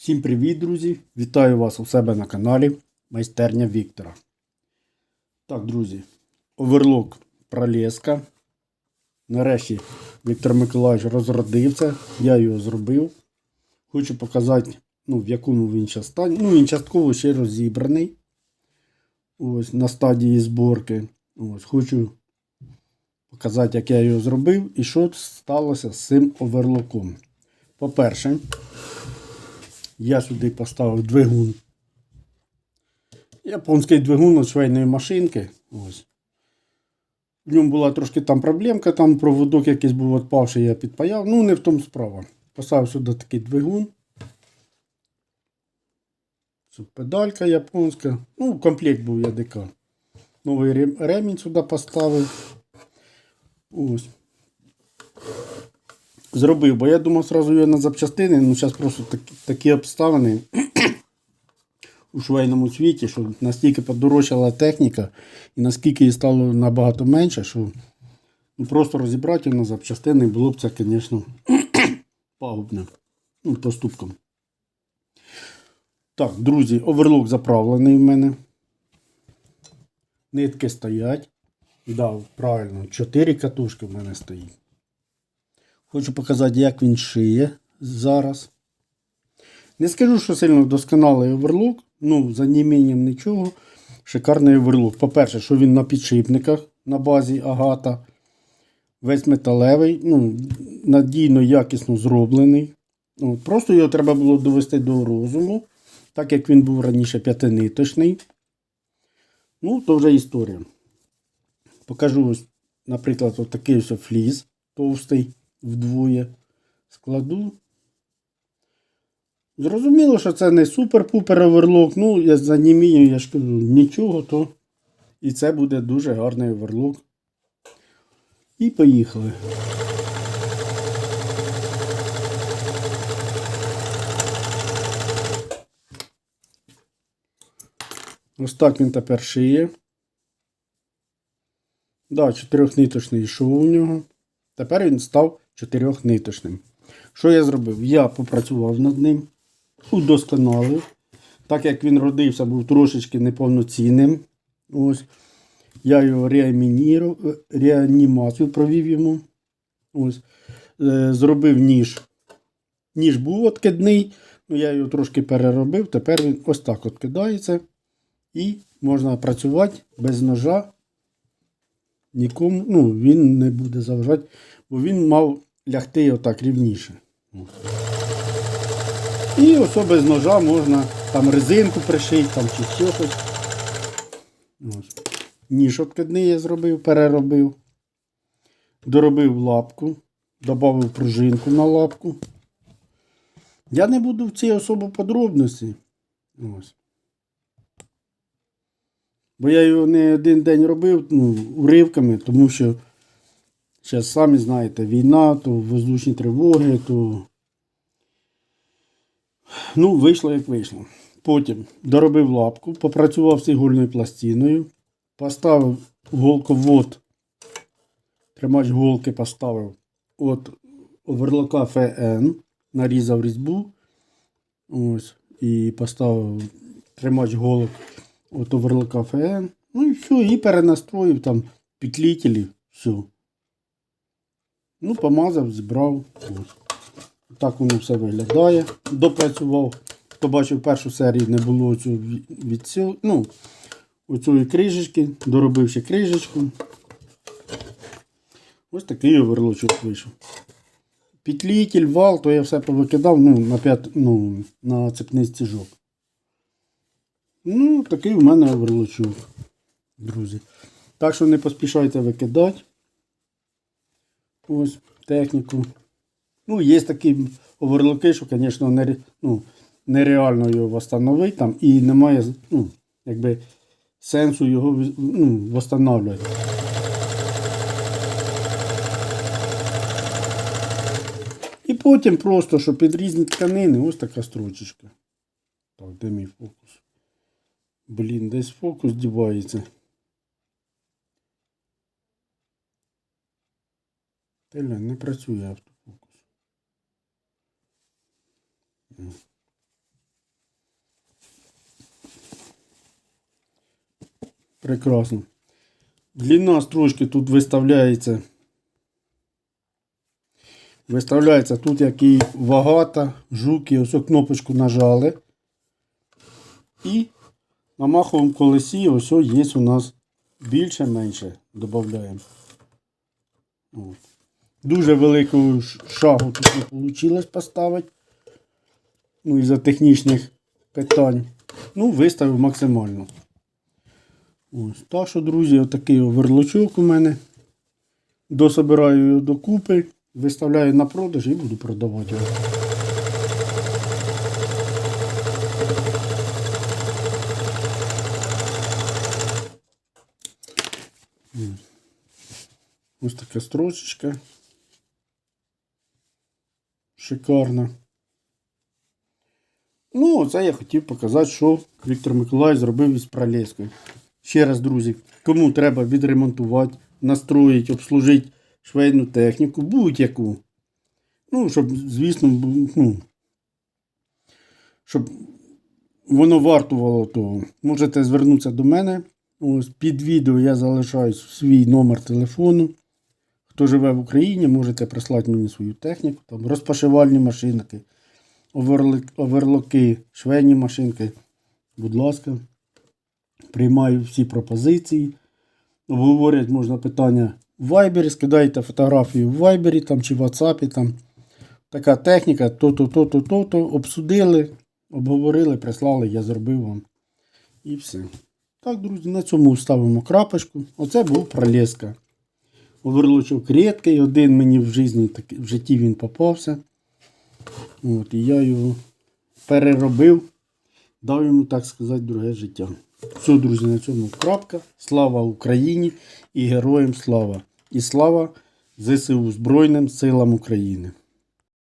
Всім привіт, друзі! Вітаю вас у себе на каналі Майстерня Віктора. Так, друзі, оверлок пролеска. Нарешті Віктор Миколаївич розродив це. Я його зробив. Хочу показати, ну, в якому він зараз стані. Ну, він частково ще розібраний. Ось на стадії зборки. Ось, хочу показати, як я його зробив і що сталося з цим оверлоком. По-перше, я сюди поставив двигун. Японський двигун від швейної машинки. Ось. В ньому була трошки там проблемка, там проводок якийсь був відпавший, я підпаяв. Ну, не в тому справа. Поставив сюди такий двигун. Педалька японська. Ну, комплект був ЯДК. Новий ремінь сюди поставив. Ось. Зробив, бо я думав сразу його на запчастини, ну зараз просто такі, такі обставини у швейному світі, що настільки подорожчала техніка і наскільки її стало набагато менше, що ну, просто розібрати його на запчастини було б це, звісно, пагубне ну, поступком. Так, друзі, оверлок заправлений в мене. Нитки стоять. Дав, правильно, 4 катушки в мене стоїть. Хочу показати, як він шиє зараз. Не скажу, що сильно досконалий оверлок. Ну, за неімінням нічого. Шикарний оверлок. По-перше, що він на підшипниках на базі агата. Весь металевий, ну, надійно, якісно зроблений. От, просто його треба було довести до розуму, так як він був раніше п'ятиниточний. Ну, то вже історія. Покажу ось, наприклад, от такий ось фліс товстий вдвоє. Складу. Зрозуміло, що це не супер-пупер оверлок. Ну, я за німію, я ж кажу, нічого, то і це буде дуже гарний оверлок. І поїхали. Ось так він тепер шиє. Да, чотирьохниточний йшов у нього. Тепер він став чотирьохниточним. Що я зробив? Я попрацював над ним, удосконалив. Так як він родився, був трошечки неповноцінним. Ось. Я його реанімацію провів йому. Ось. Е, Зробив ніж. Ніж був откидний, ну я його трошки переробив. Тепер він ось так откидається. І можна працювати без ножа нікому, ну, він не буде заважати, бо він мав лягти отак рівніше. І ось без ножа можна там резинку пришити, там чи ще щось. Ось. Ніж откидний я зробив, переробив. Доробив лапку, додав пружинку на лапку. Я не буду в цій особо подробності. Ось. Бо я його не один день робив ну, уривками, тому що зараз самі знаєте, війна, то воздушні тривоги, то. Ну, вийшло як вийшло. Потім доробив лапку, попрацював з ігольною пластиною, поставив голковод, тримач голки поставив от оверлока ФН, нарізав різьбу. Ось, і поставив тримач голок от оверлока ФН. Ну і все, і перенастроїв там петлітелі, все. Ну, помазав, зібрав. Ось. Так воно все виглядає. Допрацював. Хто бачив першу серію, не було цього від цього. Ну, оцієї крижечки, доробив ще крижечку. Ось такий оверлочок вийшов. Петлітель, вал, то я все повикидав ну, на, п'ят, ну, на цепний стіжок. Ну, такий у мене оверлочок, друзі. Так що не поспішайте викидати. Ось техніку. Ну, є такі оверлоки, що, звісно, нере, ну, нереально його встановити там і немає ну, якби, сенсу його ну, встановлювати. І потім просто, що під різні тканини, ось така строчечка. Так, де мій фокус? Блін, десь фокус дівається. Теля, не працює автофокус. Прекрасно. Длина строчки тут виставляється. Виставляється тут який вагата, жуки, ось кнопочку нажали. І на маховому колесі ось є у нас більше-менше додаємо. Дуже великого ш- шагу тут не вийшло поставити. Ну, із-за технічних питань. Ну, виставив максимально. Ось. Так що, друзі, отакий оверлочок у мене. Дособираю його докупи, виставляю на продаж і буду продавати його. Ось така строчечка. Шикарна. Ну, це я хотів показати, що Віктор Миколаївич зробив із пролескою. Ще раз, друзі, кому треба відремонтувати, настроїти, обслужити швейну техніку, будь-яку. Ну, щоб, звісно, ну, щоб воно вартувало того. Можете звернутися до мене. Ось під відео я залишаю свій номер телефону. Хто живе в Україні, можете прислати мені свою техніку, там розпашивальні машинки, оверлоки, швейні машинки. Будь ласка, приймаю всі пропозиції. Обговорять можна питання в Viber, скидайте фотографію в Viber там, чи в WhatsApp. Там. Така техніка, то-то, то-то, то-то, обсудили, обговорили, прислали, я зробив вам. І все. Так, друзі, на цьому ставимо крапочку. Оце був пролеска. Оверлочок рідкий, один мені в житті, так- в житті він попався. От, і я його переробив, дав йому, так сказати, друге життя. Все, друзі, на цьому крапка. Слава Україні і героям слава! І слава ЗСУ Збройним силам України!